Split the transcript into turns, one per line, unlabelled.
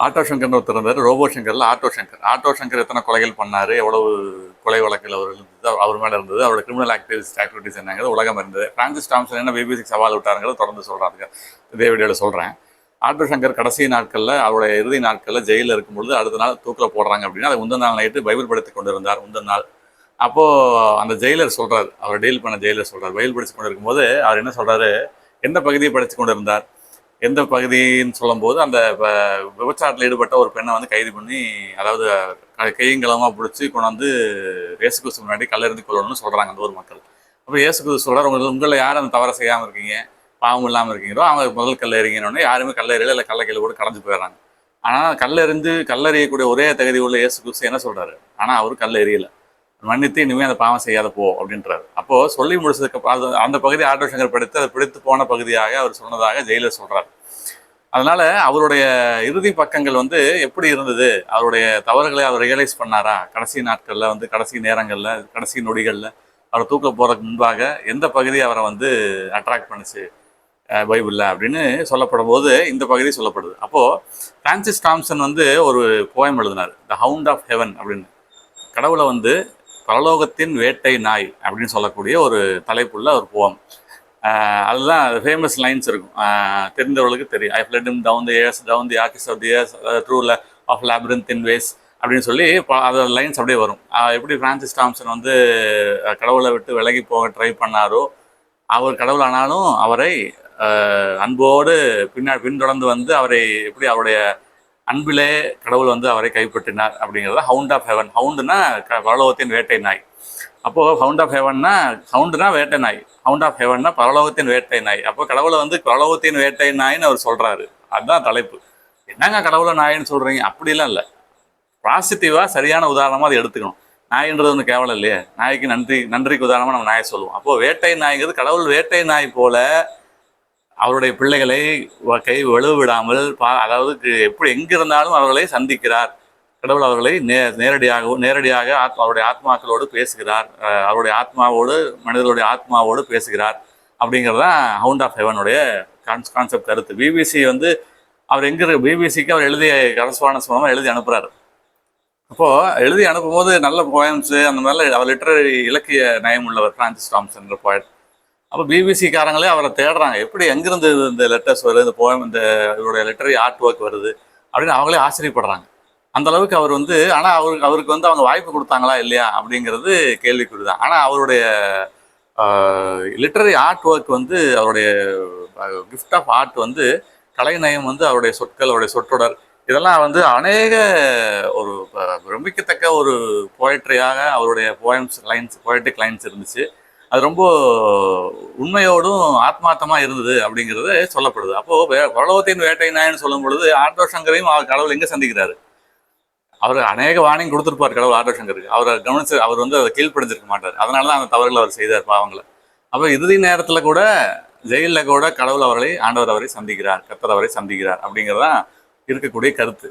Auto சங்கர்னு ஒருத்தர் இருந்தார் ரோபோ சங்கரில் ஆட்டோ சங்கர். ஆட்டோ சங்கர் எத்தனை கொலைகள் பண்ணார் எவ்வளவு கொலை வழக்கில் அவர் இருந்தது அவர் மேலே இருந்தது அவரோட கிரிமினல் ஆக்டிவிஸ்ட் ஆக்டிவிட்டிஸ் என்னங்கிறது உலகம் இருந்தது ஃப்ரான்சிஸ் டாம்சன் என்ன பிபிசிக்கு சவால் விட்டாருங்கிறத தொடர்ந்து சொல்கிறாங்க இதே வீடியோவில் சொல்கிறேன் ஆட்டோ சங்கர் கடைசி நாட்களில் அவருடைய இறுதி நாட்களில் ஜெயிலில் இருக்கும்பொழுது அடுத்த நாள் தூக்கில் போடுறாங்க அப்படின்னா அது முந்தின நாள் நைட்டு பைபிள் படித்து கொண்டு இருந்தார் முந்தின நாள். அப்போது அந்த ஜெயிலர் சொல்கிறார் அவர் டீல் பண்ண ஜெயிலர் சொல்கிறார் பைபிள் படித்து கொண்டு இருக்கும்போது அவர் என்ன சொல்கிறாரு எந்த பகுதியை படித்து கொண்டு இருந்தார் எந்த பகுதின்னு சொல்லும்போது அந்த விபச்சாரத்தில் ஈடுபட்ட ஒரு பெண்ணை வந்து கைது பண்ணி அதாவது க- கையங்கலமாக பிடிச்சி கொண்டாந்து இயேசு கிறிஸ்து முன்னாடி கல்லறிந்து கொள்ளணும்னு சொல்கிறாங்க அந்த ஊர் மக்கள். அப்போ இயேசு கிறிஸ்து சொல்கிறார் உங்களுக்கு உங்களை யாரும் அந்த தவறை செய்யாமல் இருக்கீங்க? பாவம் இல்லாமல் இருக்கீங்களோ அவங்க முதல் கல்லறிங்கன்னு யாருமே கல்லறையில் இல்லை கல்லை கீழே கூட கடந்து போயிடுறாங்க. ஆனால் கல்லறிந்து கல்லறியக்கூடிய ஒரே தகுதி உள்ள இயேசு கிறிஸ்து என்ன சொல்கிறாரு ஆனால் அவர் கல் மன்னித்து இனிமேல் அந்த பாவம் செய்யாத போ அப்படின்றாரு. அப்போது சொல்லி முடிச்சதுக்கு அது அந்த பகுதி ஆட்டோ சங்கர் படித்து அதை பிடித்து போன பகுதியாக அவர் சொன்னதாக ஜெயிலர் சொல்கிறார் அதனால அவருடைய இறுதி பக்கங்கள் வந்து எப்படி இருந்தது? அவருடைய தவறுகளை அவர் ரியலைஸ் பண்ணாரா? கடைசி நாட்களில் வந்து கடைசி நேரங்களில் கடைசி நொடிகளில் அவர் தூக்க போகிறதுக்கு முன்பாக எந்த பகுதி அவரை வந்து அட்ராக்ட் பண்ணுச்சு? பைபிளில் அப்படின்னு சொல்லப்படும் போது இந்த பகுதி சொல்லப்படுது. அப்போது பிரான்சிஸ் டாம்சன் வந்து ஒரு போயம் எழுதினார் த ஹவுண்ட் ஆஃப் ஹெவன் அப்படின்னு. கடவுளை வந்து பரலோகத்தின் வேட்டை நாய் அப்படின்னு சொல்லக்கூடிய ஒரு தலைப்புள்ள ஒரு போம் அதுதான் ஃபேமஸ் லைன்ஸ் இருக்கும். தெரிந்தவர்களுக்கு தெரியும். I fled him down the years down the arches of the years through of labyrinthine ways அப்படின்னு சொல்லி ப- அதோட லைன்ஸ் அப்படியே வரும். எப்படி பிரான்சிஸ் டாம்சன் வந்து கடவுளை விட்டு விலகி போக ட்ரை பண்ணாரோ அவர் கடவுள் ஆனாலும் அவரை அன்போடு பின்னா பின்தொடர்ந்து வந்து அவரை எப்படி அவருடைய அன்பிலே கடவுள் வந்து அவரை கைப்பற்றினார் அப்படிங்கிறது ஹவுண்ட் ஆஃப் ஹெவன் ஹவுண்டுனா பரலோகத்தின் வேட்டை நாய். அப்போது ஹவுண்ட் ஆஃப் ஹெவன்னா ஹவுண்டுனா வேட்டை நாய். ஹவுண்ட் ஆஃப் ஹெவன்னா பரலோகத்தின் வேட்டை நாய். அப்போ கடவுளை வந்து பரலோகத்தின் வேட்டை நாய்ன்னு அவர் சொல்கிறாரு அதுதான் தலைப்பு. என்னங்க கடவுளை நாயின்னு சொல்கிறீங்க அப்படிலாம் இல்லை. பாசிட்டிவாக சரியான உதாரணமாக அதை எடுத்துக்கணும். நாயின்றது ஒன்று கேவலம் இல்லையே. நாய்க்கு நன்றி நன்றிக்கு உதாரணமாக நம்ம நாயை சொல்லுவோம். அப்போது வேட்டை நாய்ங்கிறது கடவுள் வேட்டை நாய் போல அவருடைய பிள்ளைகளை கை வலுவ பா அதாவது எப்படி எங்கிருந்தாலும் அவர்களை சந்திக்கிறார். கடவுள் அவர்களை நே நேரடியாகவும் நேரடியாக ஆத்மா அவருடைய ஆத்மாக்களோடு பேசுகிறார். அவருடைய ஆத்மாவோடு மனிதர்களுடைய ஆத்மாவோடு பேசுகிறார். அப்படிங்கிறது தான் ஹவுண்ட் ஆஃப் ஹெவனுடைய கான்ஸ் கான்செப்ட் கருத்து. பிபிசி வந்து அவர் எங்கே பிபிசிக்கு அவர் எழுதிய கரஸ்பாண்டன்ஸ் மூலமாக எழுதி அனுப்புகிறாரு அப்போது எழுதி அனுப்பும்போது நல்ல போயம்ஸு அந்த மாதிரிலாம் அவர் லிட்ரரி இலக்கிய நயம் உள்ளவர் பிரான்சிஸ் டாம்சன் போயட் அப்போ பிபிசிக்காரங்களே அவரை தேடுறாங்க. எப்படி எங்கேருந்து இந்த லெட்டர்ஸ் வருது இந்த போயம் இந்த இவருடைய லிட்டரரி ஆர்ட் ஒர்க் வருது அப்படின்னு அவங்களே ஆச்சரியப்படுறாங்க. அந்த அளவுக்கு அவர் வந்து ஆனால் அவருக்கு அவருக்கு வந்து அவங்க வாய்ப்பு கொடுத்தாங்களா இல்லையா அப்படிங்கிறது கேள்விக்குறி தான் ஆனால் அவருடைய லிட்டரரி ஆர்ட் ஒர்க் வந்து அவருடைய கிஃப்ட் ஆஃப் ஆர்ட் வந்து கலைநயம் வந்து அவருடைய சொற்கள் அவருடைய சொற்றொடர் இதெல்லாம் வந்து அநேக ஒரு அஹ், பிரமிக்கத்தக்க ஒரு போயட்ரியாக அவருடைய போயம்ஸ் லைன்ஸ் போயட்ரிக் லைன்ஸ் இருந்துச்சு. அது ரொம்ப உண்மையோடும் ஆத்மார்த்தமாக இருந்தது அப்படிங்கிறது சொல்லப்படுது. அப்போது வே பரலோகத்தின் வேட்டை நாயன்னு சொல்லும் பொழுது ஆட்டோ சங்கரையும் அவர் கடவுள் எங்கே சந்திக்கிறாரு? அவர் அநேக வாணியம் கொடுத்துருப்பார் கடவுள் ஆட்டோ சங்கருக்கு. அவரை கவனிச்சு அவர் வந்து அதை கீழ்ப்படைஞ்சிருக்க மாட்டார். அதனால தான் அந்த தவறுகளை அவர் செய்தார் பாவங்களை. அப்போ இறுதி நேரத்தில் கூட ஜெயிலில் கூட கடவுள் அவர்களை ஆண்டவர் அவரை சந்திக்கிறார் கத்தர் அவரை சந்திக்கிறார் அப்படிங்கிறதான் இருக்கக்கூடிய கருத்து.